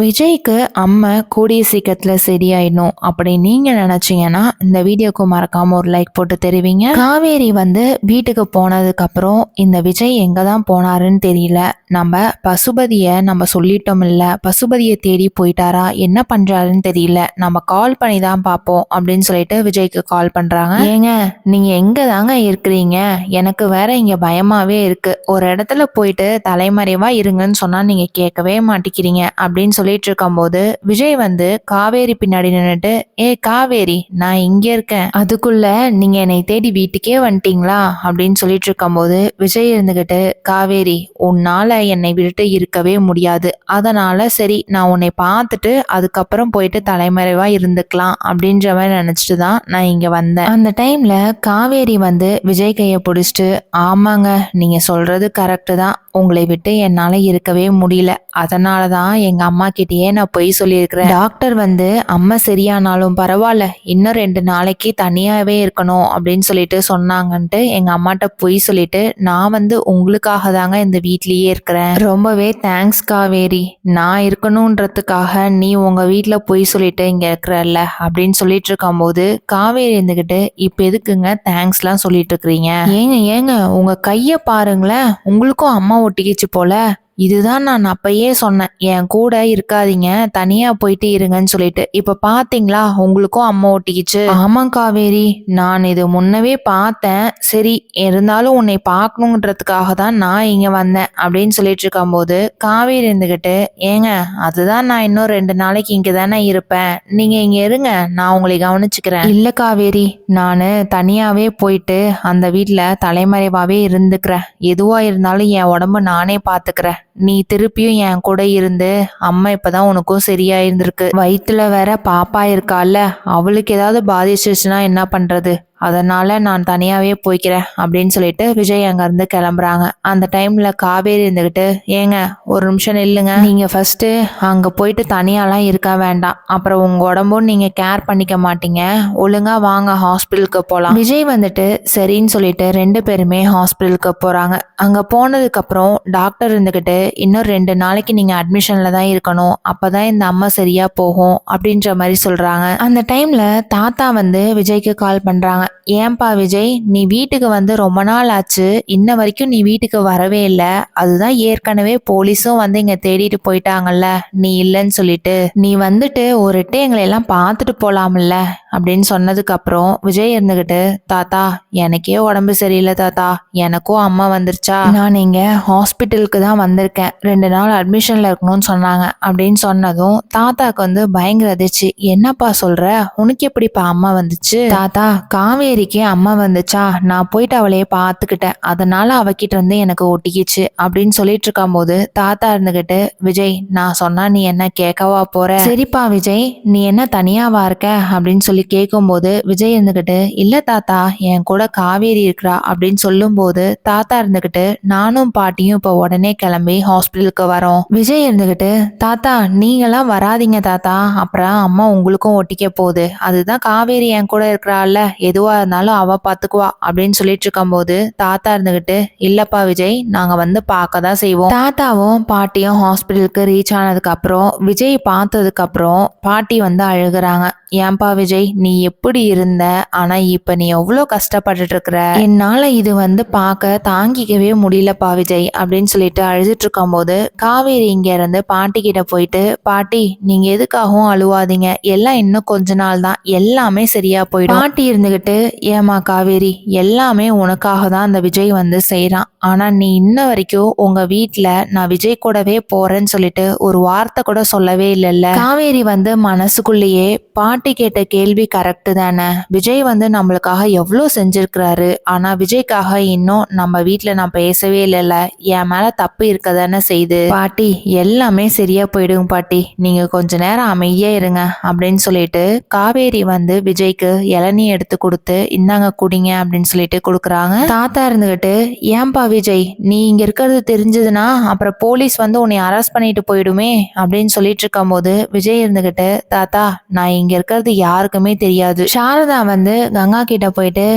விஜய்க்கு அம்மை கூடிய சீக்கிரத்தில் சரியாயிடணும் அப்படி நீங்கள் நினச்சிங்கன்னா இந்த வீடியோக்கு மறக்காம ஒரு லைக் போட்டு தெரிவிங்க. காவேரி வந்து வீட்டுக்கு போனதுக்கப்புறம் இந்த விஜய் எங்கே தான் போனாருன்னு தெரியல. நம்ம பசுபதியை நம்ம சொல்லிட்டோம் இல்லை பசுபதியை தேடி போயிட்டாரா என்ன பண்ணுறாருன்னு தெரியல. நம்ம கால் பண்ணி தான் பார்ப்போம் அப்படின்னு சொல்லிட்டு விஜய்க்கு கால் பண்ணுறாங்க ஏங்க நீங்கள் எங்கே தாங்க இருக்கிறீங்க? எனக்கு வேற இங்கே பயமாகவே இருக்குது ஒரு இடத்துல போயிட்டு தலைமறைவாக இருங்கன்னு சொன்னால் நீங்கள் கேட்கவே மாட்டேங்கிறீங்க அப்படின்னு சொல்லிட்டு இருக்கும்போது விஜய் வந்து காவேரி பின்னாடி நின்னுட்டு ஏ காவேரி நான் இங்க இருக்கேன். அதுக்குள்ள நீங்க என்னை தேடி வீட்டுக்கே வந்துட்டீங்களா? அப்படின்னு சொல்லிட்டு இருக்கும்போது விஜய் இருந்துகிட்டு காவேரி உன்னால என்னை விட்டு இருக்கவே முடியாது. அதனால சரி நான் உன்னை பார்த்துட்டு அதுக்கப்புறம் போயிட்டு தலைமறைவா இருந்துக்கலாம் அப்படின்ற மாதிரி நினைச்சிட்டு தான் நான் இங்க வந்தேன். அந்த டைம்ல காவேரி வந்து விஜய் கையை பிடிச்சிட்டு ஆமாங்க நீங்க சொல்றது கரெக்டு தான். உங்களை விட்டு என்னால இருக்கவே முடியல. அதனால தான் எங்க அம்மா கிட்டேயே நான் பொய் சொல்லியிருக்கிறேன். டாக்டர் வந்து அம்மா சரியானாலும் பரவாயில்ல இன்னும் ரெண்டு நாளைக்கு தனியாகவே இருக்கணும் அப்படின்னு சொல்லிட்டு சொன்னாங்கன்ட்டு எங்க அம்மாட்ட பொய் சொல்லிட்டு நான் வந்து உங்களுக்காக தாங்க இந்த வீட்லயே இருக்கிறேன். ரொம்பவே தேங்க்ஸ் காவேரி நான் இருக்கணுன்றதுக்காக நீ உங்க வீட்டில் பொய் சொல்லிட்டு இங்க இருக்கிறல்ல அப்படின்னு சொல்லிட்டு இருக்கும்போது காவேரி இருந்துகிட்டு இப்ப எதுக்குங்க தேங்க்ஸ்லாம் சொல்லிட்டு இருக்கிறீங்க? ஏங்க ஏங்க உங்க கைய பாருங்களேன் உங்களுக்கும் அம்மா ஒட்டிக்கிச்சு போல. இதுதான் நான் அப்பயே சொன்னேன். என் கூட இருக்காதீங்க. தனியா போயிட்டு இருங்கன்னு சொல்லிட்டு. இப்ப பாத்தீங்களா? உங்களுக்கும் அம்மா ஒட்டிக்கிச்சு ஆமா காவேரி. நான் இது முன்னவே பார்த்தேன். சரி இருந்தாலும் உன்னை பார்க்கணுன்றதுக்காக தான் நான் இங்க வந்தேன் அப்படின்னு சொல்லிட்டு இருக்கும்போது காவேரி இருந்துகிட்டு ஏங்க அதுதான் நான் இன்னும் ரெண்டு நாளைக்கு இங்க தானே இருப்பேன். நீங்க இங்க இருங்க. நான் உங்களை கவனிச்சுக்கிறேன். இல்ல காவேரி. நான் தனியாவே போயிட்டு அந்த வீட்டுல தலைமறைவாவே இருந்துக்கிறேன். எதுவா இருந்தாலும் என் உடம்ப நானே பாத்துக்கிறேன். நீ திருப்பியும் என் கூட இருந்து அம்மா இப்பதான் உனக்கும் சரியா இருந்திருக்கு வயிற்றுல வேற பாப்பா இருக்கால அவளுக்கு ஏதாவது பாதிச்சிருச்சுன்னா என்ன பண்றது? அதனால நான் தனியாவே போய்க்கிறேன் அப்படின்னு சொல்லிட்டு விஜய் அங்கேருந்து கிளம்புறாங்க. அந்த டைம்ல காவேரி இருந்துகிட்டு ஏங்க ஒரு நிமிஷம் இல்லைங்க நீங்க ஃபர்ஸ்ட் அங்க போயிட்டு தனியாலாம் இருக்க வேண்டாம். அப்புறம் உங்க உடம்பும் நீங்க கேர் பண்ணிக்க மாட்டீங்க. ஒழுங்கா வாங்க ஹாஸ்பிட்டலுக்கு போகலாம் விஜய் வந்துட்டு சரின்னு சொல்லிட்டு ரெண்டு பேருமே ஹாஸ்பிட்டலுக்கு போறாங்க. அங்க போனதுக்கு அப்புறம் டாக்டர் இருந்துகிட்டு இன்னும் ரெண்டு நாளைக்கு நீங்க அட்மிஷன்ல தான் இருக்கணும். அப்பதான் இந்த அம்மா சரியா போகும். அப்படின்ற மாதிரி சொல்றாங்க. அந்த டைம்ல தாத்தா வந்து விஜய்க்கு கால் பண்றாங்க. ஏன்பா விஜய் நீ வீட்டுக்கு வந்து ரொம்ப நாள் ஆச்சு இன்ன வரைக்கும் நீ வீட்டுக்கு வரவே இல்லை. அதுதான் ஏற்கனவே போலீஸும் வந்து இங்க தேடிட்டு போயிட்டாங்கல்ல. நீ இல்லைன்னு சொல்லிட்டு. நீ வந்துட்டு ஒரு எங்களை எல்லாம் பார்த்துட்டு போலாம்ல. அப்படின்னு சொன்னதுக்கப்புறம் விஜய் இருந்துக்கிட்டு தாத்தா எனக்கே உடம்பு சரியில்லை தாத்தா. எனக்கும் அம்மா வந்துருச்சா? நான் நீங்கள் ஹாஸ்பிட்டலுக்கு தான் வந்திருக்கேன். ரெண்டு நாள் அட்மிஷனில் இருக்கணும்னு சொன்னாங்க. அப்படின்னு சொன்னதும் தாத்தாக்கு வந்து பயங்கர அதிர்ச்சி. என்னப்பா சொல்கிற உனக்கு எப்படிப்பா அம்மா வந்துச்சு? தாத்தா காவேரிக்கு அம்மா வந்துச்சா? நான் போயிட்டு அவளையே பார்த்துக்கிட்டேன். அதனால அவகிட்ட இருந்து எனக்கு ஒட்டிக்கிச்சு. அப்படின்னு சொல்லிட்டு இருக்கும்போது தாத்தா இருந்துக்கிட்டு விஜய் நான் சொன்னா நீ என்ன கேட்கவா போற? சரிப்பா விஜய் நீ என்ன தனியாவா இருக்க? அப்படின்னு சொல்லி கேட்கும்போது விஜய் இருந்துகிட்டு இல்ல தாத்தா என் கூட காவேரி இருக்கிறா அப்படின்னு சொல்லும்போது தாத்தா இருந்துகிட்டு நானும் பாட்டியும் இப்போ உடனே கிளம்பி ஹாஸ்பிட்டலுக்கு வரோம். விஜய் இருந்துகிட்டு தாத்தா நீங்களாம் வராதீங்க தாத்தா. அப்புறம் அம்மா உங்களுக்கும் ஒட்டிக்க போகுது. அதுதான் காவேரி என் கூட இருக்கிறாள்ல. எதுவா இருந்தாலும் அவ பாத்துக்குவா. அப்படின்னு சொல்லிட்டு இருக்கும்போது தாத்தா இருந்துகிட்டு இல்லப்பா விஜய் நாங்க வந்து பார்க்க தான் செய்வோம். தாத்தாவும் பாட்டியும் ஹாஸ்பிட்டலுக்கு ரீச் ஆனதுக்கு அப்புறம் விஜய் பார்த்ததுக்கு அப்புறம் பாட்டி வந்து அழுகுறாங்க. ஏன்பா விஜய் நீ எப்படி இருந்த? ஆனா இப்ப நீ எவ்வளோ கஷ்டப்பட்டுட்டு இருக்கிற என்னால இது வந்து பார்க்க தாங்கிக்கவே முடியலப்பா விஜய் அப்படின்னு சொல்லிட்டு அழுதுட்டு இருக்கும்போது காவேரி இங்க இருந்து பாட்டி கிட்ட போயிட்டு பாட்டி நீங்க எதுக்காகவும் அழுவாதீங்க? எல்லாம் இன்னும் கொஞ்ச நாள் தான். எல்லாமே சரியா போயிடும். பாட்டி இருந்துகிட்டு ஏமா காவேரி எல்லாமே உனக்காக தான் அந்த விஜய் வந்து செய்கிறான் ஆனா நீ இன்ன வரைக்கும் உங்க வீட்டில் நான் விஜய் கூடவே போறேன்னு சொல்லிட்டு ஒரு வார்த்தை கூட சொல்லவே இல்லைல்ல? காவேரி வந்து மனசுக்குள்ளேயே பாட்டி கேட்ட கேள்வி கரெக்டு தானே? விஜய் வந்து நம்மளுக்காக எவ்வளோ செஞ்சுருக்கிறாரு? ஆனால் விஜய்க்காக இன்னும் நம்ம வீட்டில் நான் பேசவே இல்லைல்ல. என் மேலே தப்பு இருக்க தானே செய்து. பாட்டி எல்லாமே சரியாக போயிடுங்க பாட்டி. நீங்கள் கொஞ்ச நேரம் அமைதியாக இருங்க அப்படின்னு சொல்லிட்டு காவேரி வந்து விஜய்க்கு இளநீ எடுத்து கொடுத்து இந்தாங்க குடிங்க அப்படின்னு சொல்லிட்டு கொடுக்குறாங்க. தாத்தா இருந்துகிட்டு ஏன்பா விஜய் நீ இங்கே இருக்கிறது தெரிஞ்சதுன்னா அப்புறம் போலீஸ் வந்து உன்னை அரெஸ்ட் பண்ணிட்டு போயிடுமே அப்படின்னு சொல்லிட்டு இருக்கும்போது விஜய் இருந்துகிட்டு தாத்தா நான் இங்க இருக்கிறது யாருக்குமே தெரியாது. சாரதா வந்து கங்கா கிட்ட போயிட்டு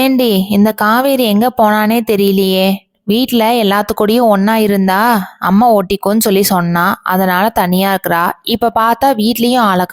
ஏண்டி இந்த காவேரி எங்க போனானே தெரியலையே. வீட்டில் எல்லாத்துக்கூடயும் ஒன்றா இருந்தா அம்மா ஓட்டிக்கோன்னு சொல்லி சொன்னா அதனால தனியாக இருக்கிறா. இப்போ பார்த்தா வீட்லேயும் ஆளை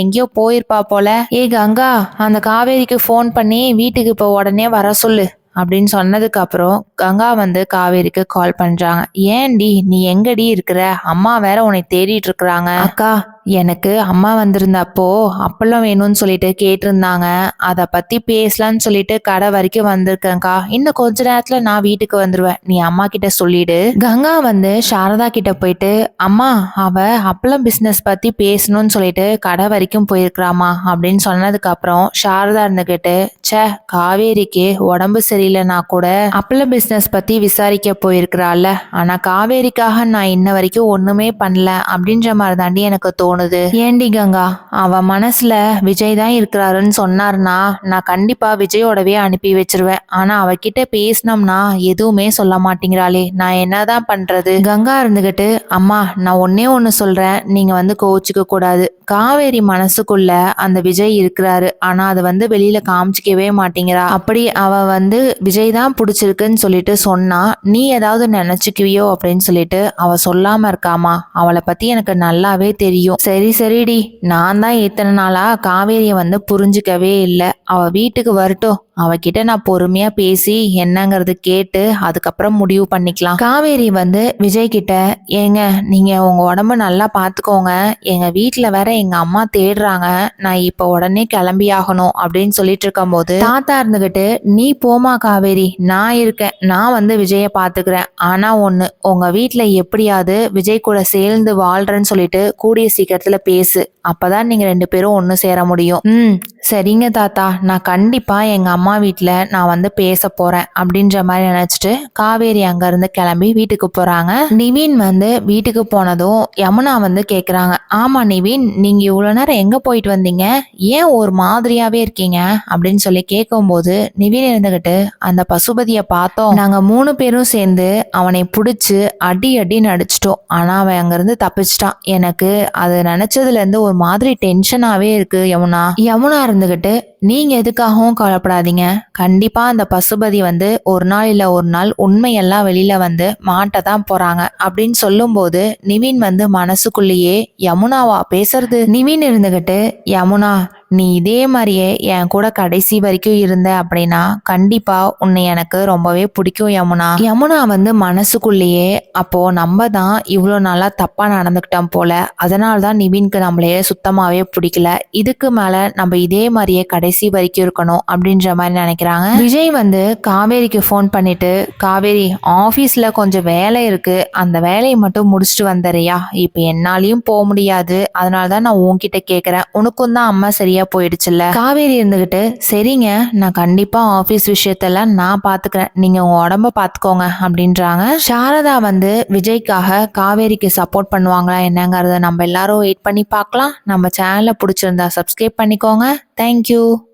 எங்கேயோ போயிருப்பா போல. ஏ கங்கா அந்த காவேரிக்கு ஃபோன் பண்ணி வீட்டுக்கு இப்போ உடனே வர சொல்லு அப்படின்னு சொன்னதுக்கு அப்புறம் கங்கா வந்து காவேரிக்கு கால் பண்றாங்க. ஏன்டி நீ எங்கடி இருக்கிற? அம்மா வேற உன்னை தேடிட்டு இருக்கிறாங்க. அக்கா எனக்கு அம்மா வந்திருந்தப்போ அப்பளம் வேணும்னு சொல்லிட்டு கேட்டிருந்தாங்க. அதை பற்றி பேசலான்னு சொல்லிட்டு கடை வரைக்கும் வந்திருக்கேன்க்கா. இன்னும் கொஞ்ச நேரத்தில் நான் வீட்டுக்கு வந்துடுவேன் நீ அம்மா கிட்ட சொல்லிடு. கங்கா வந்து சாரதா கிட்ட போயிட்டு அம்மா அவ அப்பளம் பிஸ்னஸ் பற்றி பேசணும்னு சொல்லிட்டு கடை வரைக்கும் போயிருக்கிறாமா அப்படின்னு சொன்னதுக்கு அப்புறம் சாரதா இருந்துக்கிட்டு ச்சே காவேரிக்கு உடம்பு சரியில்லைனா கூட அப்பளம் பிஸ்னஸ் பற்றி விசாரிக்க போயிருக்கிறாள்ல. ஆனால் காவேரிக்காக நான் இன்ன வரைக்கும் ஒன்றுமே பண்ணல. அப்படின்ற மாதிரி தாண்டி எனக்கு தோணும் தோணுது ஏண்டி கங்கா அவ மனசுல விஜய் தான் இருக்கிறாருன்னு சொன்னார்னா நான் கண்டிப்பா விஜயோடவே அனுப்பி வச்சிருவேன். ஆனா அவகிட்ட பேசினோம்னா எதுவுமே சொல்ல மாட்டேங்கிறாளே நான் என்னதான் பண்றது? கங்கா இருந்துகிட்டு அம்மா நான் ஒன்னே ஒன்னு சொல்றேன் நீங்க வந்து கோச்சிக்க கூடாது. காவேரி மனசுக்குள்ள அந்த விஜய் இருக்கிறாரு ஆனா அது வந்து வெளியில காமிச்சிக்கவே மாட்டேங்கிறா. அப்படி அவ வந்து விஜய் தான் பிடிச்சிருக்குன்னு சொல்லிட்டு சொன்னா நீ ஏதாவது நினைச்சுக்குவியோ அப்படின்னு சொல்லிட்டு அவ சொல்லாம இருக்காமா? அவளை பத்தி எனக்கு நல்லாவே தெரியும். சரி சரிடி. நான் தான் இத்தனை நாளாக காவேரியை வந்து புரிஞ்சுக்கவே இல்லை. அவள் வீட்டுக்கு வரட்டும். அவகிட்ட நான் பொறுமையா பேசி என்னங்கிறது கேட்டு அதுக்கப்புறம் முடிவு பண்ணிக்கலாம். காவேரி வந்து விஜய் கிட்ட ஏங்க நீங்க உங்க உடம்ப நல்லா பாத்துக்கோங்க. எங்க வீட்டுல வேற எங்க அம்மா தேடுறாங்க. நான் இப்ப உடனே கிளம்பி ஆகணும் அப்படின்னு சொல்லிட்டு இருக்கும்போது தாத்தா இருந்துகிட்டு நீ போமா காவேரி நான் இருக்கேன். நான் வந்து விஜய பாத்துக்கிறேன். ஆனா ஒண்ணு உங்க வீட்டுல எப்படியாவது விஜய் கூட சேர்ந்து வாழ்றேன்னு சொல்லிட்டு கூடிய சீக்கிரத்துல பேசு. அப்பதான் நீங்க ரெண்டு பேரும் ஒன்னு சேர முடியும். ம் சரிங்க தாத்தா நான் கண்டிப்பாக எங்கள் அம்மா வீட்டில் நான் வந்து பேச போகிறேன் அப்படின்ற மாதிரி நினச்சிட்டு காவேரி அங்கேருந்து கிளம்பி வீட்டுக்கு போகிறாங்க நிவின் வந்து வீட்டுக்கு போனதும் யமுனா வந்து கேட்குறாங்க ஆமாம் நிவின் நீங்கள் இவ்வளோ நேரம் எங்கே போயிட்டு வந்தீங்க? ஏன் ஒரு மாதிரியாகவே இருக்கீங்க? அப்படின்னு சொல்லி கேட்கும்போது நிவின் இருந்துக்கிட்டு அந்த பசுபதியை பார்த்தோம். நாங்கள் மூணு பேரும் சேர்ந்து அவனை பிடிச்சி அடி அடி நடிச்சிட்டோம். ஆனால் அவன் அங்கேருந்து தப்பிச்சிட்டான். எனக்கு அது நினச்சதுலேருந்து ஒரு மாதிரி டென்ஷனாகவே இருக்குது யமுனா. யமுனா இருந்துக்கிட்டு நீங்க எதுக்காகவும் கவலைப்படாதீங்க. கண்டிப்பா அந்த பசுபதி வந்து ஒரு நாள் இல்ல ஒரு நாள் உண்மையெல்லாம் வெளியில வந்து மாட்ட தான் போறாங்க. அப்படின்னு சொல்லும்போது நிவின் வந்து மனசுக்குள்ளேயே யமுனாவா பேசுறது? நிவின் இருந்துகிட்டு யமுனா நீ இதே மாதிரியே என் கூட கடைசி வரைக்கும் இருந்த அப்படின்னா கண்டிப்பா உன்னை எனக்கு ரொம்பவே பிடிக்கும் யமுனா. யமுனா வந்து மனசுக்குள்ளேயே அப்போ நம்ம தான் இவ்வளோ நாளா தப்பா நடந்துக்கிட்டோம் போல அதனால தான் நிவின்க்கு நம்மளையே சுத்தமாவே பிடிக்கல. இதுக்கு மேல நம்ம இதே மாதிரியே கடைசி வரைக்கும் இருக்கணும் அப்படின்ற மாதிரி நினைக்கிறாங்க. விஜய் வந்து காவேரிக்கு ஃபோன் பண்ணிட்டு காவேரி ஆஃபீஸ்ல கொஞ்சம் வேலை இருக்கு. அந்த வேலையை மட்டும் முடிச்சுட்டு வந்தறியா இப்போ என்னாலையும் போக முடியாது. அதனால தான் நான் உன்கிட்ட கேட்குறேன் உனக்கும் தான் அம்மா சரியா போயிடுச்சுல்ல? காவேரி இருந்துகிட்டு சரிங்க நான் கண்டிப்பா ஆஃபீஸ் விஷயத்தெல்லாம் நான் பாத்துக்கிறேன். நீங்க உங்க உடம்ப பாத்துக்கோங்க அப்படின்றாங்க. சாரதா வந்து விஜய்க்காக காவேரிக்கு சப்போர்ட் பண்ணுவாங்களா என்னங்கறத நம்ம எல்லாரும் வெயிட் பண்ணி பார்க்கலாம். நம்ம சேனலை பிடிச்சிருந்தா சப்ஸ்கிரைப் பண்ணிக்கோங்க. தேங்க்யூ